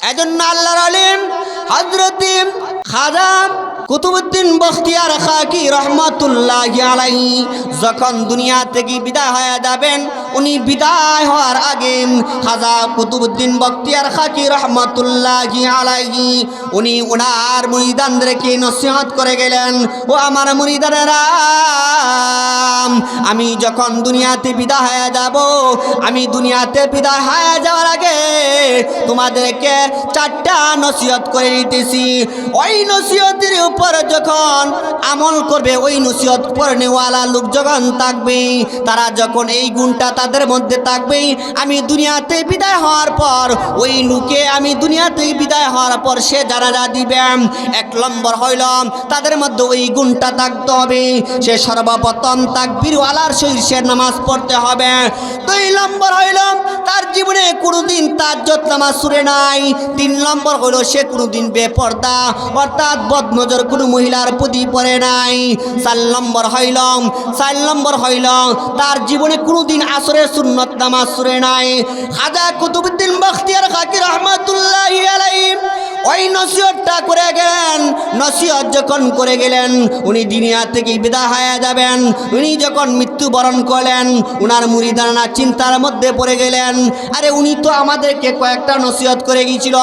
এজন্য আল্লাহর আলিম হজরত খাজা কুতুবুদ্দিন বখতিয়ার খাকি রহমাতুল্লাহ আলাই যখন দুনিয়া থেকে বিদায় হয়ে যাবেন, উনি বিদায় হওয়ার আগে খাজা কুতুবুদ্দিন বখতিয়ার খাকি রহমাতুল্লাহ আলাই উনি ওনার মুরিদানদেরকে নসিহত করে গেলেন, ও আমার মুরিদানেরা, আমি যখন দুনিয়াতে বিদায় হয়ে যাব, আমি দুনিয়াতে বিদায় হয়ে যাওয়ার আগে তোমাদেরকে চারটা নসিহত করে দিতেছি। নসিহতের উপর যখন আমল করবে, ওই নসিহত পড়নেওয়ালা লোক যখন থাকবে, তারা যখন এই গুণটা তাদের মধ্যে থাকবে, আমি দুনিয়াতে বিদায় হওয়ার পর, ওই লোকে আমি দুনিয়াতে বিদায় হওয়ার পর সে জানাজা দিবে, এক নম্বর হইল তাদের মধ্যে ওই গুণটা থাকতে হবে। সে সর্বপ্রথম তাকবিরওয়ালার সে নামাজ পড়তে হবে। দুই নম্বর হইল তার জীবনে কোনোদিন তার যত নামাজ সুরে নাই। তিন নম্বর হইল সে কোনোদিন বেপর্দা অর্থাৎ বদনজর কোনো মহিলার প্রতি পড়ে নাই। চার নম্বর হইলম চার নম্বর হইলম তার জীবনে কোনো দিন আসরে সুন্নত নামাজ সুরে নাই। খাজা কুতুবুদ্দিন বখতিয়ার খাকির রহমাতুল্লাহ ওই নসিহতটা করে গেলেন নসিহত যখন করে গেলেন, উনি দুনিয়া থেকে বিদায় হয়ে যাবেন। উনি যখন মৃত্যুবরণ করলেন, উনার মুড়িদানা চিন্তার মধ্যে পড়ে গেলেন। আরে উনি তো আমাদেরকে কয়েকটা নসিহত করে গিয়েছিল।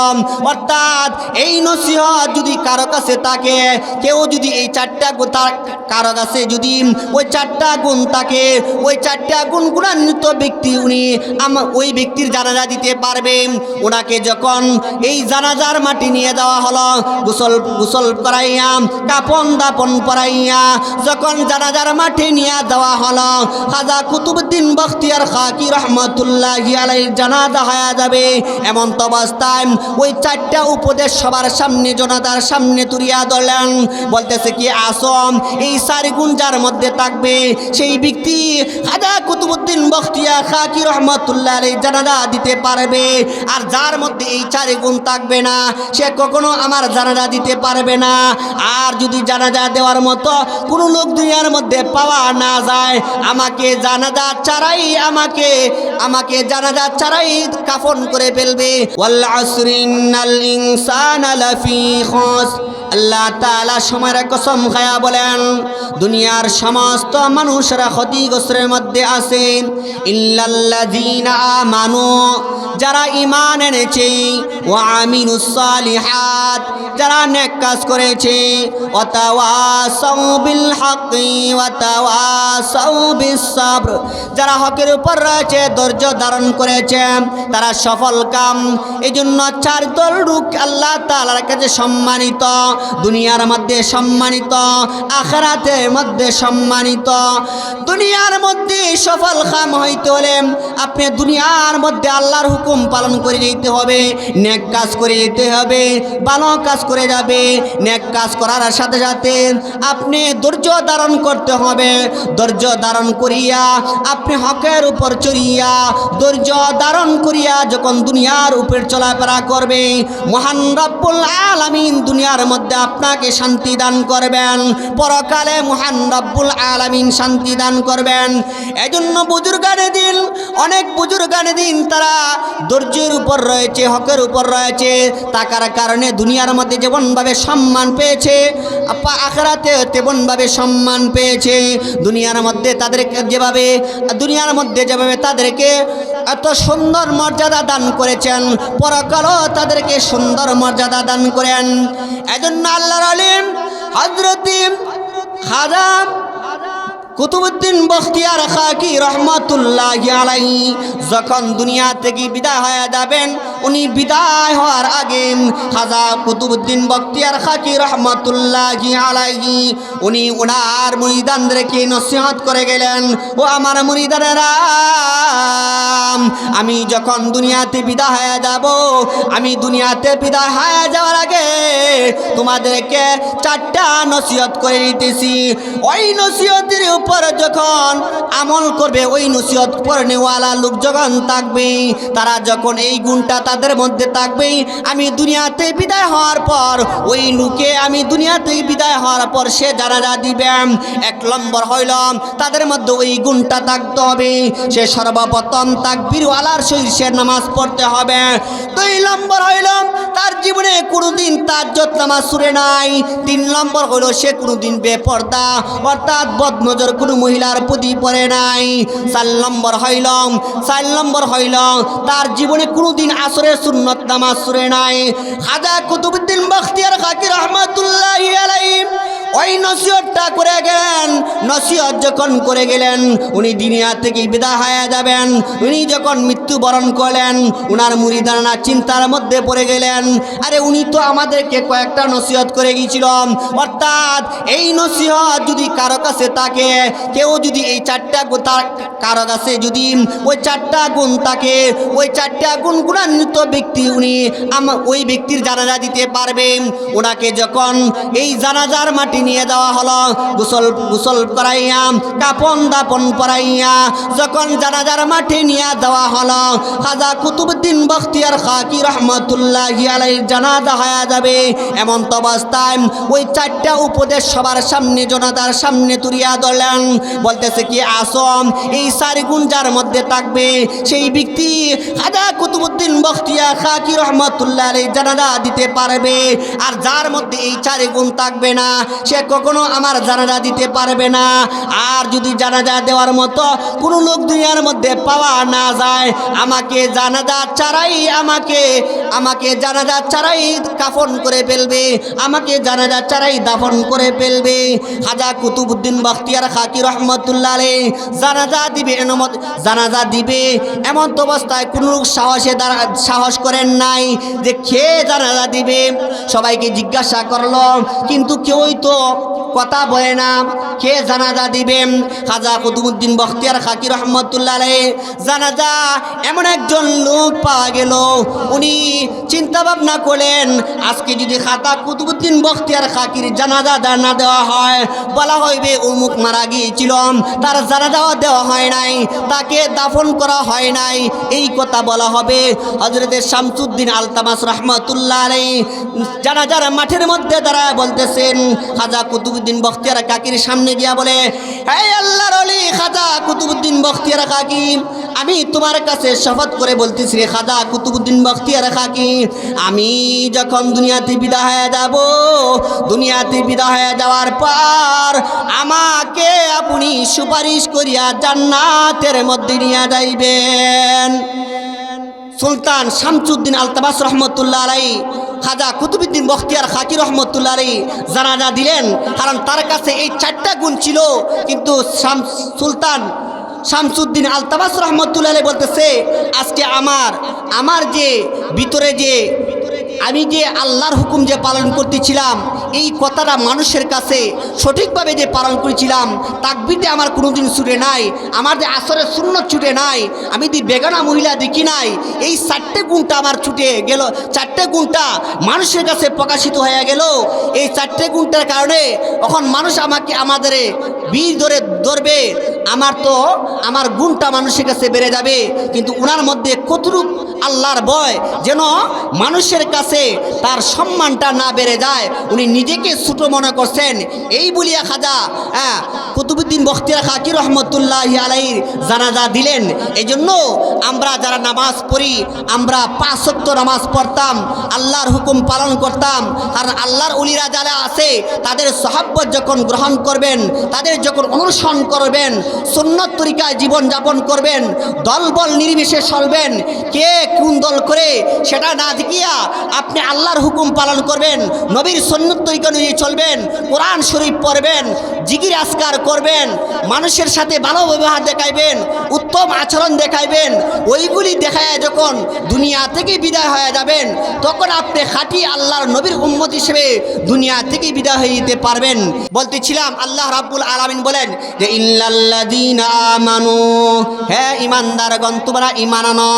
অর্থাৎ এই নসিহত যদি কারও কাছে থাকে, কেউ যদি এই চারটা তার কারও কাছে যদি ওই চারটা গুণ থাকে, ওই চারটা গুণ গুণান্বিত ব্যক্তি উনি ওই ব্যক্তির জানাজা দিতে পারবে। ওনাকে যখন এই জানাজার মাটি নিয়ে দেওয়া হলো, গোসল গোসল করাইয়া কাপন দাপন পরাইয়া, যখন জানাজার মাঠে নিয়ে দেওয়া হলো খাজা কুতুবুদ্দিন বখতিয়ার খাকি রহমতুল্লাহ আলাই জানাজা যাবে। এমন তো অবস্থায় ওই চারটা উপদেশ সবার সামনে, জনতার সামনে তুলিয়া ধরলেন। বলতেছে কি, আসম, এই চারি গুণ যার মধ্যে থাকবে, সেই ব্যক্তি খাজা কুতুবুদ্দিন বখতিয়া খাকি রহমতুল্লাহ আলাই জানাজা দিতে পারবে। আর যার মধ্যে এই চারি গুণ থাকবে না, সে কখনো আমার জানাজা দিতে পারবে না। আর যদি জানাজা দেওয়ার মতো কোনো লোক দুনিয়ার মধ্যে পাওয়া না যায়, আমাকে জানাজা ছাড়াই আমাকে আমাকে জানাজা ছাড়াই কাফন করে ফেলবে। আল্লাহ তাআলা সময়ের কসম খায়া বলেন, দুনিয়ার সমস্ত মানুষরা ক্ষতিগ্রস্তের মধ্যে আছে ইল্লাল্লাযীনা আমানু, যারা ঈমান এনেছে, ওয়া আমিনুস সালিহাত, যারা নেক কাজ করেছে। যারা হকের উপর রয়েছে, ধৈর্য ধারণ করেছে, তারা সফল কাম। এই জন্য চার দল রূপ আল্লাহ তাআলার কাছে সম্মানিত, দুনিয়ার মধ্যে সম্মানিত, আখরাতের মধ্যে সম্মানিত। দুনিয়ার মধ্যে সফল কাম হইতে হলে আপনি দুনিয়ার মধ্যে আল্লাহর হুকুম পালন করে যেতে হবে, নেক কাজ করে যেতে হবে, ভালো কাজ করে যাবে নেক কাজ করার সাথে সাথে আপনি ধৈর্য ধারণ করতে হবে। ধৈর্য ধারণ করিয়া আপনি হকের উপর চড়িয়া ধৈর্য ধারণ করিয়া যখন দুনিয়ার উপর চলাফেরা করবে, মহান রব্বুল আলামিন দুনিয়ার মধ্যে আপনাকে শান্তি দান করবেন। পরকালে মহান রব্বুল আলামিন শান্তি দান করবেন। এজন্য বুজুর্গানে দিন, অনেক বুজুর্গানে দিন তারা ধৈর্যের উপর রয়েছে, হকের উপর রয়েছে। টাকার কারণে দুনিয়ার মধ্যে যেমনভাবে সম্মান পেয়েছে, আপা আখরাতে তেমনভাবে সম্মান পেয়েছে। দুনিয়ার মধ্যে তাদেরকে যেভাবে, দুনিয়ার মধ্যে যেভাবে তাদেরকে এত সুন্দর মর্যাদা দান করেছেন, পরকালও তাদেরকে সুন্দর মর্যাদা দান করেন। এজন্য আল্লাহর আলিম হজরতিম খাজা কুতুবুদ্দিন বখতিয়ার খাকি রহমতুল্লাহ আলাই যখন দুনিয়া থেকে বিদায় হয়ে যাবেন, উনি বিদায় হওয়ার আগে খাজা কুতুবুদ্দিন বখতিয়ার খাকি রহমতুল্লাহ আলাই উনি ওনার মুরিদানদেরকে নসিহত করে গেলেন, ও আমার মুরিদানেরা, আমি যখন দুনিয়াতে বিদায় হয়ে যাব, আমি দুনিয়াতে বিদায় হয়ে যাওয়ার আগে তোমাদেরকে চারটা নসিহত করে দিতেছি। ওই নসিহতের উপর যখন আমল করবে, ওই নসিহত পড়নেওয়ালা লোক যখন থাকবে, তারা যখন এই গুণটা তাদের মধ্যে থাকবে, আমি দুনিয়াতে বিদায় হওয়ার পর, ওই লোকে আমি দুনিয়াতে বিদায় হওয়ার পর সে জানাজা দিবে, এক নম্বর হইল তাদের মধ্যে ওই গুণটা থাকতে হবে। সে সর্বপ্রথম তাকবিরওয়ালার সে নামাজ পড়তে হবে। দুই নম্বর হইল তাজ্জত নামাজ সুরে নাই। তিন নম্বর হলো সে কোনোদিন বেপর্দা, অর্থাৎ বদনজর কোনো মহিলার প্রতি পড়ে নাই। চার নম্বর হইলম চার নম্বর হইল, তার জীবনে কোনো দিন আসরে সুন্নত নামাজ সুরে নাই। হাজা কুতুবুদ্দিন বখতিয়ার খাকির রহমতুল্লাহ আলাইহি ওই নসিহতটা করে গেলেন, নসিহত যখন করে গেলেন, উনি দুনিয়া থেকে বিদা হয়ে যাবেন। উনি যখন মৃত্যুবরণ করলেন, উনার মুড়িদানা চিন্তার মধ্যে পড়ে গেলেন। আরে উনি তো আমাদেরকে কয়েকটা নসিহত করে গিয়েছিল। অর্থাৎ এই নসিহত যদি কারও কাছে থাকে, কেউ যদি এই চারটা তার কারও কাছে যদি ওই চারটা গুণ থাকে, ওই চারটা গুণ গুণান্বিত ব্যক্তি উনি ওই ব্যক্তির জানাজা দিতে পারবেন ওনাকে যখন এই জানাজার মাটি নিয়ে যাওয়া হলো, গোসল গোসল করাইয়া, কাপন দাপন পরাইয়া, যখন জানাজার মাঠে নিয়ে যাওয়া হলো, হাজা কুতুবুদ্দিন বখতিয়ার খাকি রহমতুল্লাহ আলাইহির জানাজা হয়ে যাবে। এমন তো অবস্থায় ওই চারটা উপদেশ সবার সামনে, জনতার সামনে তুলিয়া ধরলেন। বলতেছে কি আসম এই চারি গুণ যার মধ্যে থাকবে। সেই ব্যক্তি খাজা কুতুবুদ্দিন বখতিয়া খাকি রহমতুল্লাহ আলাই জানাজা দিতে পারবে। আর যার মধ্যে এই চারি গুণ থাকবে না, সে কখনো আমার জানাজা দিতে পারবে না। আর যদি জানাজা দেওয়ার মতো কোনো লোক দুনিয়ার মধ্যে পাওয়া না যায়, আমাকে জানাজা ছাড়াই আমাকে আমাকে জানাজা ছাড়াই কাফন করে ফেলবে, আমাকে জানাজা ছাড়াই দাফন করে ফেলবে। খাজা কুতুবুদ্দিন বখতিয়ার খাকি রহমতুল্লাহ আলাই জানাজা দিবে, এমন জানাজা দিবে। এমন তো অবস্থায় কোনো সাহসে সাহস করেন নাই যে খেয়ে জানাজা দিবে। সবাইকে জিজ্ঞাসা করল, কিন্তু কেউই তো কথা বলে না, কে জানাজা দিবেন খাজা কুতুবুদ্দিন বখতিয়ার খাকি রহমতুল্লাহ জানাজা এমন একজন লোক পাওয়া গেল, উনি চিন্তা ভাবনা করলেন, আজকে যদি খাতা কুতুবুদ্দিন বখতিয়ার খাকির জানাজা দা- না দেওয়া হয়, বলা হইবে অমুক মারা গিয়েছিল তার জানাজাও দেওয়া হয় নাই, তাকে দাফন করা হয় নাই, এই কথা বলা হবে। হজরতের শামসুদ্দিন আলতামাস রহমতুল্লাহ আলাই জানাজার মাঠের মধ্যে দাঁড়ায় বলতেছেন, খাজা কুতুবুদ্দিন বখতিয়ার কাকির সামনে গিয়া বলে এই আল্লাহর অলি, খাজা কুতুবুদ্দিন বখতিয়ার কাকি আমি তোমার কাছে শপথ করে বলতেছি রে খাজা কুতুবুদ্দিন বখতিয়ার কাকি আমি যখন দুনিয়াতে বিদায় হয়ে যাব, দুনিয়াতে বিদায় হয়ে যাওয়ার পর আমাকে আপনি সুপারিশ করিয়া জান্নাতের মধ্যে নিয়ে যাইবেন। সুলতান শামসুদ্দিন আলতাবাস রহমতুল্লাহ আলাই খাজা কুতুবুদ্দিন বখতিয়ার খাকি রহমতুল্লাহ আলাই জানাজা দিলেন, কারণ তার কাছে এই চারটা গুণ ছিল, কিন্তু সুলতান শামসুদ্দিন আলতাবাস রহমতুল্লাহ বলতেছে, আজকে আমার আমার যে, ভিতরে যে, আমি যে আল্লাহর হুকুম যে পালন করতেছিলাম, এই কথাটা মানুষের কাছে সঠিকভাবে যে পালন করেছিলাম তাকবিতে আমার কোনোদিন ছুটে নাই, আমার যে আসরের শূন্য ছুটে নাই, আমি যে বেগানা মহিলা দেখি নাই, এই চারটে গুণটা আমার ছুটে গেল, চারটে গুণটা মানুষের কাছে প্রকাশিত হয়ে গেল, এই চারটে গুণটার কারণে এখন মানুষ আমাকে, আমাদের বীর ধরে ধরবে, আমার তো, আমার গুণটা মানুষের কাছে বেড়ে যাবে। কিন্তু উনার মধ্যে কতটুক আল্লাহর বয় যেন মানুষের কাছে তার সম্মানটা না বেড়ে যায়। উনি নিজেকে ছোট মনে করছেন। এই বলিয়া খাজা হ্যাঁ কুতুবুদ্দিন বখতিয়ার খাকি রহমতুল্লাহ আলাইর জানাজা দিলেন। এই জন্য আমরা যারা নামাজ পড়ি, আমরা পাঁচ সত্য নামাজ পড়তাম, আল্লাহর হুকুম পালন করতাম। আর আল্লাহর উলিরা যারা আছে, তাদের সহাব্বত যখন গ্রহণ করবেন, তাদের যখন অনুসরণ করবেন, সুন্নত তরিকায় জীবন যাপন করবেন, দলবল নির্বিশেষ চলবেন, কে কোন দল করে সেটা না দেখিয়া আপনি আল্লাহর হুকুম পালন করবেন, নবীর সন্ন্যত তরিকা অনুযায়ী চলবেন, কোরআন শরীফ পড়বেন জিগির আসকার করবেন, মানুষের সাথে ভালো ব্যবহার দেখাইবেন, উত্তম আচরণ দেখাইবেন, ওইগুলি দেখায় যখন দুনিয়া থেকে বিদায় হয়ে যাবেন, তখন আপনি খাঁটি আল্লাহর নবীর উম্মত হিসেবে দুনিয়া থেকে বিদায় হয়ে যেতে পারবেন। বলতেছিলাম, আল্লাহ রাবুল রাব্বুল আলামিন বলেন যে আমানু। হে ইমানদারগণ তোমরা ইমান আনো।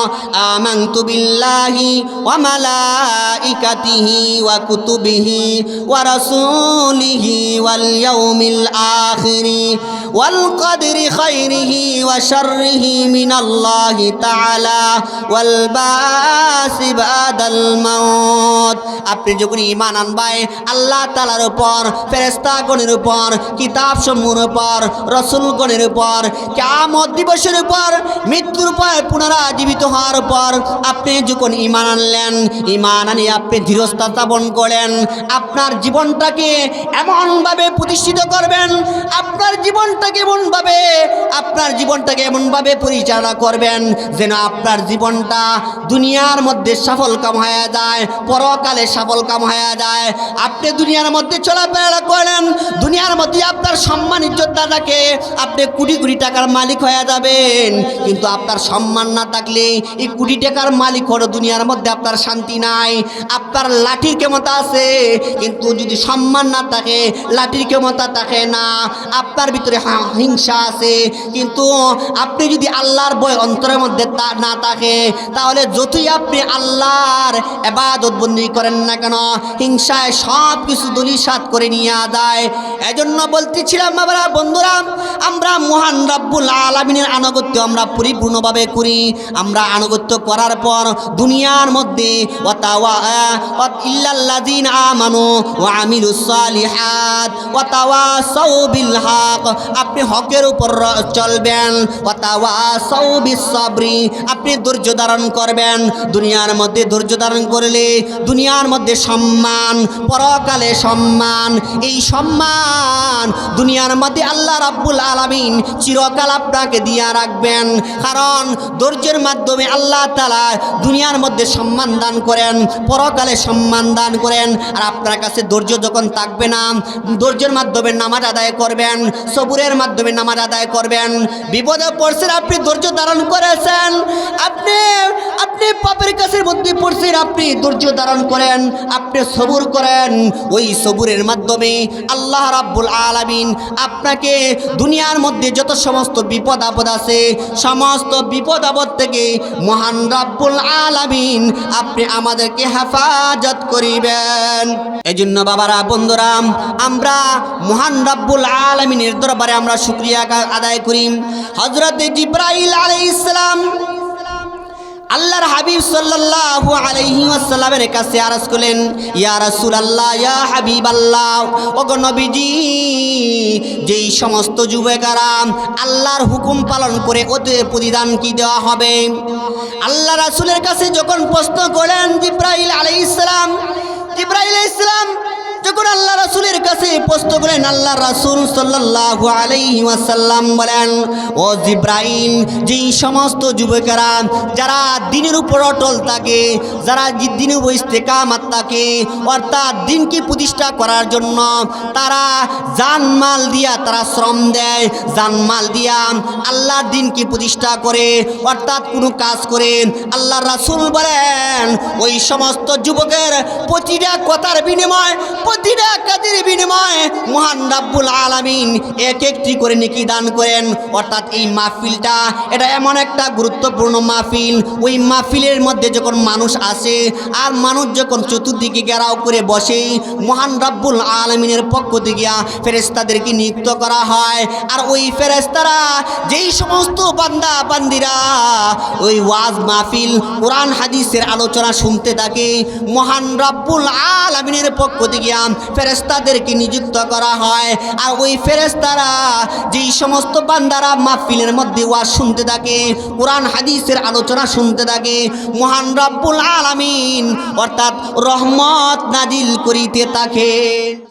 আমানতু বিল্লাহি ওয়া মালাইকাতিহি ওয়া কুতুবিহি ওয়া রাসূলিহি ওয়াল ইয়াউমিল আখিরি। খাইরিহি ওয়া শাররিহি মিনাল্লাহি তাআলা ওয়াল বাসি বাদাল মাউত। আপনি যখন ইমান আনবাই আল্লাহ তালার উপর ফেরেস্তাগণের উপর কিতাব সমূহের উপর, রসুলগণের উপর কেমত দিবসের উপর, মৃত্যুর পর পুনরাজীবিত হওয়ার পর আপনি যখন ইমান আনলেন ইমান আনি আপনি ধীরস্থ স্থাপন করেন আপনার জীবনটাকে এমনভাবে প্রতিষ্ঠিত করবেন, আপনার জীবনটাকে এমনভাবে আপনার জীবনটাকে এমনভাবে পরিচালনা করবেন যেন আপনার জীবনটা দুনিয়ার মধ্যে সফল কাম হয়ে যায়, পরকালে সফল কাম হয়ে যায়। আপনি দুনিয়ার মধ্যে চলাফেরা করেন, দুনিয়ার মধ্যে আপনার সম্মান ইজ্জতটা থাকে, আপনি কোটি কোটি টাকার মালিক হয়ে যাবেন। কিন্তু আপনার সম্মান না থাকলে এই কোটি টাকার মালিক হলো দুনিয়ার মধ্যে আপনার শান্তি নাই। আপনার লাঠির ক্ষমতা আছে, কিন্তু যদি সম্মান না থাকে, লাঠির ক্ষমতা থাকে না। আপনার ভিতরে হিংসা আছে। কিন্তু আপনি যদি আল্লাহর বই অন্তরের মধ্যে তা না থাকে, তাহলে যতই আপনি আল্লাহর এবাদত বন্দি করেন না কেন, হিংসায় সব কিছু দলিসাত করে নিয়ে যায় এজন্য বলতেছিলাম বাবারা বন্ধুরা, আমরা মহান রব্বুল আলমিনের আনুগত্য আমরা পরিপূর্ণভাবে করি। আমরা আনুগত্য করার পর দুনিয়ার মধ্যে আমানু ওয়া আমিলুস সালিহাত ওয়াতাওয়াসাউ বিল হক আপনি হকের উপর চলবেন। সাবরি আপনি ধৈর্য ধারণ করবেন। দুনিয়ার মধ্যে ধৈর্য ধারণ করলে দুনিয়ার মধ্যে সম্মান, পরকালে সম্মান। এই সম্মান দুনিয়ার মধ্যে আল্লাহ রাব্বুল আলামিন চিরকাল আপনাকে দিয়া রাখবেন। কারণ ধৈর্যের মাধ্যমে আল্লাহ তালা দুনিয়ার মধ্যে সম্মান দান করেন, পরকালে সম্মান দান করেন। আর আপনার কাছে ধৈর্য যখন থাকবে না, ধৈর্যের মাধ্যমে নামাজ আদায় করবেন সবুরের মাধ্যমে নামাজ আদায় করবেন। বিপদে পড়ছেন আপনি ধৈর্য ধারণ করেছেন। আপনি আপনি পাপের কাছের মধ্যে পড়ছেন, আপনি ধৈর্য ধারণ করেন, আপনি সবুর করেন, ওই সবুরের মাধ্যমে আল্লাহ রাব্বুল আলামিন আপনাকে দুনিয়ার মধ্যে যত সমস্ত বিপদ আপদ আছে, সমস্ত বিপদ আপদ থেকে মহান রাব্বুল আলামিন আপনি আমাদেরকে হেফাজত করিবেন। এই জন্য বাবারা, বন্ধুরা, আমরা মহান রাব্বুল আলামিনের দরবারে আমরা শুক্রিয়া আদায় করি। হজরত জিব্রাইল আলাইহিস সালাম আল্লাহর হাবিব সাল্লাল্লাহু আলাইহি ওয়াসাল্লামের কাছে আরজ করলেন, ইয়া রাসূলুল্লাহ, ইয়া হাবিবাল্লাহ, ওগো নবীজি, যেই সমস্ত যুবকেরা আল্লাহর হুকুম পালন করে ওদের প্রতিদান কি দেওয়া হবে? আল্লাহ রাসূলের কাছে যখন প্রশ্ন করলেন জিব্রাইল আলাইহিস সালাম, জিব্রাইল কাছে প্রশ্ন করেন, আল্লাহ রাসূল সাল্লাল্লাহু আলাইহি ওয়াসাল্লাম বলেন, ও জিব্রাইল, যেই সমস্ত যুবকেরা, যারা দিনের উপর অটল থাকে, যারা দিনের উপর ইস্তেকামাত থাকে, অর্থাৎ দিনকে প্রতিষ্ঠা করার জন্য, তারা জানমাল দিয়া তারা শ্রম দেয়, জানমাল দিয়া আল্লাহ দিনকে প্রতিষ্ঠা করে, অর্থাৎ কোনো কাজ করে। আল্লাহ রাসূল বলেন, ওই সমস্ত যুবকের প্রতিটা কথার বিনিময়, প্রতিটা কাজের বিনিময়ে মহান রাব্বুল আলামিন এক একটি করে নেকি দান করেন। অর্থাৎ এই মাহফিলটা, এটা এমন একটা গুরুত্বপূর্ণ মাহফিল। ওই মাহফিলের মধ্যে যখন মানুষ আসে, আর মানুষ যখন চতুর্দিকে ঘেরাও করে বসে, মহান রাব্বুল আলমিনের পক্ষ থেকে ফেরেস্তাদেরকে নিযুক্ত করা হয়। আর ওই ফেরেস্তারা যেই সমস্ত বান্দা বান্দিরা ওই ওয়াজ মাহফিল, কোরআন, হাদিসের আলোচনা শুনতে থাকে, মহান রাব্বুল আলমিনের পক্ষ থেকে ফেরেস্তাদেরকে নিযুক্ত করা হয়। আর ওই ফেরেস্তারা যেই সমস্ত বান্দারা মাহফিলের মধ্যে ওয়াজ শুনতে থাকে, কোরআন, হাদিসের আলোচনা শুনতে থাকে, মহান রব্বুল আলামিন অর্থাৎ রহমত নাজিল করিতে থাকে।